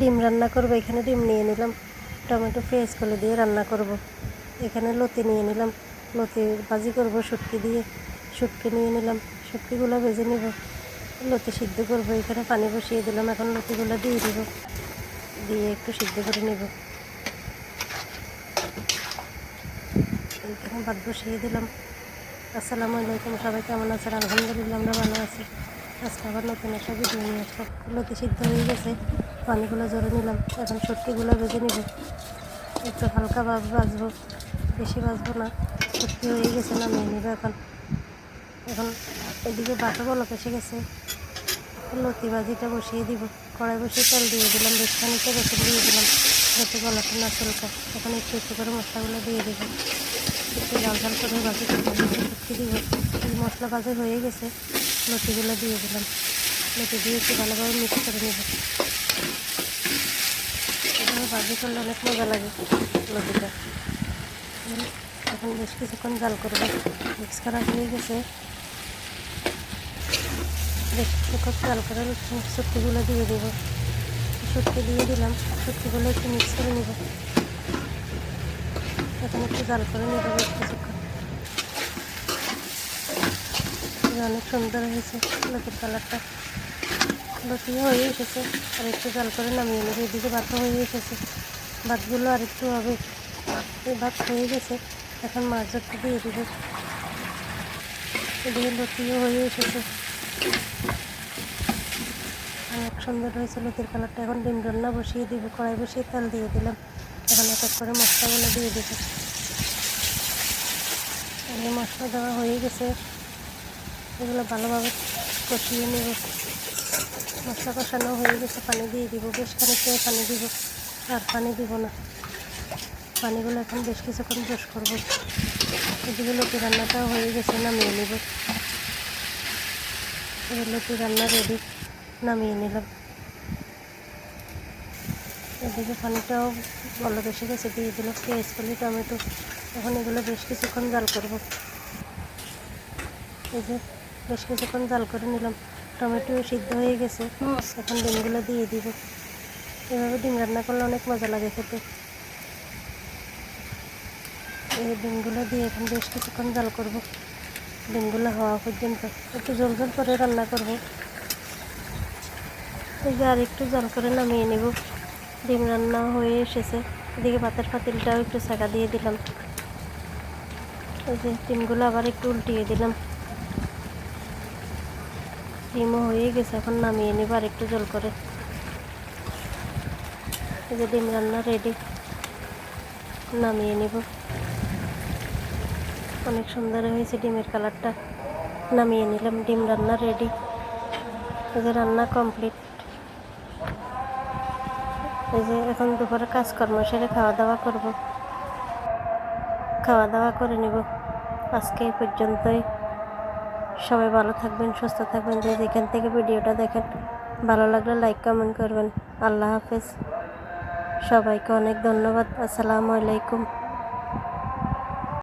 ডিম রান্না করব, এখানে ডিম নিয়ে নিলাম। টমেটো পেঁয়াজ করে দিয়ে রান্না করব। এখানে লতি নিয়ে নিলাম। লতি ভাজি করব শুটকি দিয়ে। শুটকি নিয়ে নিলাম। শুটকিগুলো ভেজে নিব। লতি সিদ্ধ করব। এখানে পানি বসিয়ে দিলাম। এখন লতিগুলো দিয়ে দিব। দিয়ে একটু সিদ্ধ করে নেব। এখানে ভাত বসিয়ে দিলাম। আসসালামু আলাইকুম। সবাই কেমন আছেন? আলহামদুলিল্লাহ, আমরা ভালো আছি। আজকে আবার নতুন একটা ভিডিও নিয়ে আসলাম লতি সিদ্ধ হয়ে গেছে। পানিগুলো জড়ে নিলাম, এখন সত্যিগুলো ভেজে নিব। একটু হালকা ভাব ভাজবো বেশি ভাজবো না, সত্যি হয়ে গেছে না নিয়ে নিব এখন। এখন এদিকে বাটা বলক এসে গেছে। লতি ভাজিটা বসিয়ে দিব, কড়াই বসিয়ে তেল দিয়ে দিলাম বেশ খানিকটা রসুন দিয়ে দিলাম। যাতে গলাটা না চলকা, এখন একটু একটু করে মশলাগুলো দিয়ে দিব। একটু লাল ঝাল করে ভাজি সত্যি দিব। মশলা ভাজি হয়ে গেছে, লতিগুলো দিয়ে দিলাম। লতি দিয়ে একটু ভালোভাবে মিক্স করে নেব। ভাজি করলে অনেক মজা লাগে লতিটা। এখন বেশ কিছুক্ষণ জাল করব। মিক্স করা হয়ে গেছে। বেশ কিছুক্ষণ জাল করে সত্যিগুলো দিয়ে দেবো। সত্যি দিয়ে দিলাম। সত্যিগুলো একটু মিক্স করে নেব। এখন একটু জাল করে নেব বেশ কিছুক্ষণ। অনেক সুন্দর হয়েছে লতির কালারটা। লতি হয়ে এসেছে। আর একটু জাল করে নামিয়ে নেবে। এদিকে ভাতও হয়ে এসেছে। ভাতগুলো আর একটু হবে। এই ভাত হয়ে গেছে। এখন মাছ ধরতে দিয়ে দেবে। এদিকে লতিও হয়ে এসেছে। অনেক সুন্দর হয়েছে লতির কালারটা। এখন ডিম রান্না বসিয়ে দিব। কড়াই বসিয়ে তেল দিয়ে দিলাম। এখন এক এক করে মশলাগুলো দিয়ে দেবো। মশলা দেওয়া হয়ে গেছে। এগুলো ভালোভাবে কষিয়ে নেব। মশলা কষানো হয়ে গেছে, পানি দিয়ে দিব। বেশ খানিকটা পানি দিব, আর পানি দিব না। পানিগুলো এখন বেশ কিছুক্ষণ জোশ করব। এদিকে লতি রান্নাটাও হয়ে গেছে, নামিয়ে নেব। এবার লতি রান্না রেডি নামিয়ে নিলাম। এদিকে পানিটাও ভালো বেশি গেছে, দিয়ে দিল পেঁয়াজ, কলি, টমেটো। এখন এগুলো বেশ কিছুক্ষণ জাল করব। এই যে বেশ কিছুক্ষণ জাল করে নিলাম। টমেটো সিদ্ধ হয়ে গেছে। এখন ডিমগুলো দিয়ে দিব। এভাবে ডিম রান্না করলে অনেক মজা লাগে খেতে। এই ডিমগুলো দিয়ে এখন বেশ কিছুক্ষণ জাল করব। ডিমগুলো হওয়া পর্যন্ত একটু জল জল করে রান্না করব। এই যে আর একটু জল করে নামিয়ে নেব। ডিম রান্না হয়ে এসেছে। এদিকে ভাতের পাতিলটাও একটু ছাকা দিয়ে দিলাম। এই যে ডিমগুলো আবার একটু উল্টিয়ে দিলাম। ডিমও হয়ে গেছে, এখন নামিয়ে নেব আর একটু জল করে। এই যে ডিম রান্না রেডি নামিয়ে নেব। অনেক সুন্দর হয়েছে ডিমের কালারটা। নামিয়ে নিলাম, ডিম রান্না রেডি এই যে রান্না কমপ্লিট এই যে এখন দুপুরে কাজকর্ম সেরে খাওয়া দাওয়া করব। খাওয়া দাওয়া করে নেব। আজকে এই পর্যন্তই। সবাই ভালো থাকবেন, সুস্থ থাকবেন। যে যেখান থেকে ভিডিওটা দেখেন, ভালো লাগলে লাইক কমেন্ট করবেন। আল্লাহ হাফেজ। সবাইকে অনেক ধন্যবাদ। আসসালামু আলাইকুম।